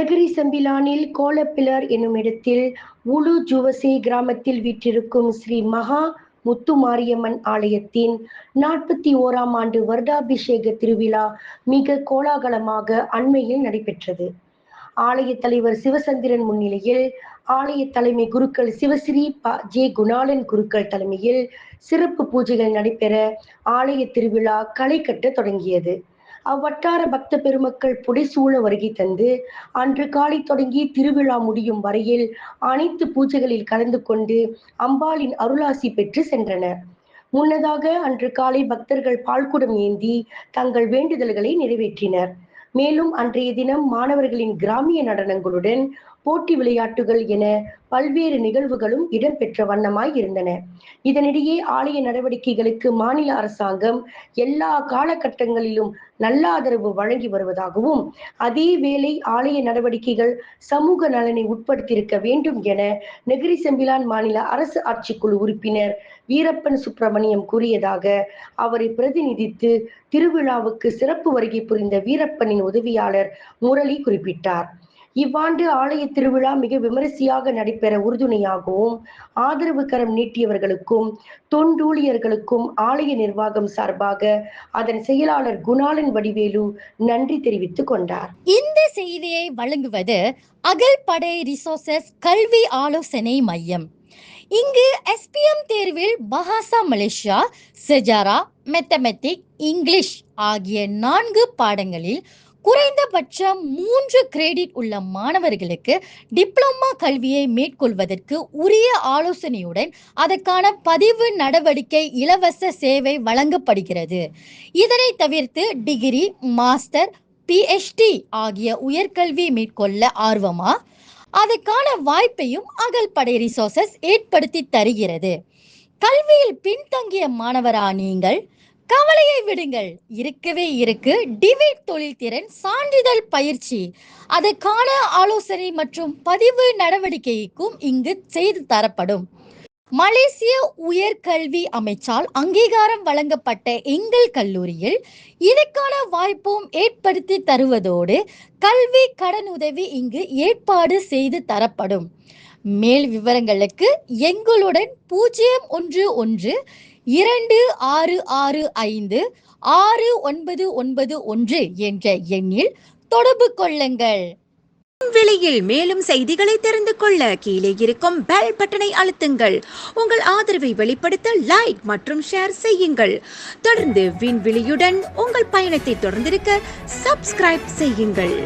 நகரி செம்பிலானில் கோலப்பிலர் என்னும் இடத்தில் உளு ஜுவசே கிராமத்தில் வீற்றிருக்கும் ஸ்ரீ மகா முத்து மாரியம்மன் ஆலயத்தின் நாற்பத்தி ஓராம் ஆண்டு வருடாபிஷேக திருவிழா மிக கோலாகலமாக அண்மையில் நடைபெற்றது. ஆலய தலைவர் சிவசந்திரன் முன்னிலையில் ஆலய தலைமை குருக்கள் சிவஸ்ரீ ப ஜே குணாளன் குருக்கள் தலைமையில் சிறப்பு பூஜைகள் நடைபெற ஆலய திருவிழா களை கட்ட தொடங்கியது. அவ்வட்டார பக்த பெருமக்கள் புடைசூழ வருகை தந்து அன்று காலை தொடங்கி திருவிழா முடியும் வரையில் அனைத்து பூஜைகளில் கலந்து கொண்டு அம்பாளின் அருளாசி பெற்று சென்றனர். முன்னதாக அன்று காலை பக்தர்கள் பால்குடம் ஏந்தி தங்கள் வேண்டுதல்களை நிறைவேற்றினர். மேலும் அன்றைய தினம் மாணவர்களின் கிராமிய நடனங்களுடன் போட்டி விளையாட்டுகள் என பல்வேறு நிகழ்வுகளும் இடம்பெற்ற வண்ணமாய் இருந்தன. இதனிடையே ஆலய நடவடிக்கைகளுக்கு மாநில அரசாங்கம் எல்லா காலகட்டங்களிலும் நல்லாதரவு வழங்கி வருவதாகவும் அதே வேளை ஆலய நடவடிக்கைகள் சமூக நலனை உட்படுத்தியிருக்க வேண்டும் என நெகிரி செம்பிலான் மாநில அரசு ஆட்சிக்குழு உறுப்பினர் வீரப்பன் சுப்பிரமணியம் கூறியதாக அவரை பிரதிநிதித்து திருவிழாவுக்கு சிறப்பு வருகை புரிந்த வீரப்பனின் உதவியாளர் முரளி குறிப்பிட்டார். இவ்வாண்டு ஆலய திருவிழா மிக விமரிசையாக நடைபெற உறுதுணையாகவும் ஆதரவு கரம் நீட்டியவர்களுக்கும் தொண்டூழியர்களுக்கும் ஆலய நிர்வாகம் சார்பாக அதன் செயலாளர் குணாலன் வடிவேலு நன்றி தெரிவித்துக் கொண்டார். இந்த செய்தியை வழங்குவது அகல்படை ரிசோர்சஸ் கல்வி ஆலோசனை மையம். இங்கு எஸ்பிஎம் தேர்வில் பஹாசா மலேசியா செஜாரா மெத்தமெட்டிக் இங்கிலீஷ் ஆகிய நான்கு பாடங்களில் குறைந்தபட்சம் மூன்று கிரெடிட் உள்ள மாணவர்களுக்கு டிப்ளமா கல்வியை மேற்கொள்வதற்கு உரிய ஆலோசனையுடன் அதற்கான பதிவு நடவடிக்கை இலவச சேவை வழங்கப்படுகிறது. இதனை தவிர்த்து டிகிரி மாஸ்டர் பிஹெச்டி ஆகிய உயர்கல்வி மேற்கொள்ள ஆர்வமா? அதற்கான வாய்ப்பையும் அகல்படை ரிசோர்சஸ் ஏற்படுத்தி தருகிறது. கல்வியில் பின்தங்கிய மாணவரா நீங்கள்? கவலையை விடுங்கள். இருக்கவே இருக்கு. டிவேட் தொழில்திறன் சான்றிதழ் பயிற்சி. அதற்கான ஆலோசனை மற்றும் பதிவு நடவடிக்கைக்கும் இங்கு செய்து தரப்படும். மலேசிய உயர்கல்வி அமைச்சால் அங்கீகாரம் வழங்கப்பட்ட எங்கள் கல்லூரியில் இதற்கான வாய்ப்பும் ஏற்படுத்தி தருவதோடு கல்வி கடனுதவி இங்கு ஏற்பாடு செய்து தரப்படும். மேல் விவரங்களுக்கு எங்களுடன் பூஜ்ஜியம் ஒன்று ஒன்று இரண்டு ஆறு ஆறு ஐந்து ஆறு ஒன்பது ஒன்பது ஒன்று என்ற எண்ணில் தொடர்பு கொள்ளுங்கள். விலையில் மேலும் செய்திகளை தெரிந்து கொள்ள கீழே இருக்கும் பெல் பட்டனை அழுத்துங்கள். உங்கள் ஆதரவை வெளிப்படுத்த லைக் மற்றும் ஷேர் செய்யுங்கள். தொடர்ந்து விண்வெளியுடன் உங்கள் பயணத்தை தொடர்ந்திருக்க சப்ஸ்கிரைப் செய்யுங்கள்.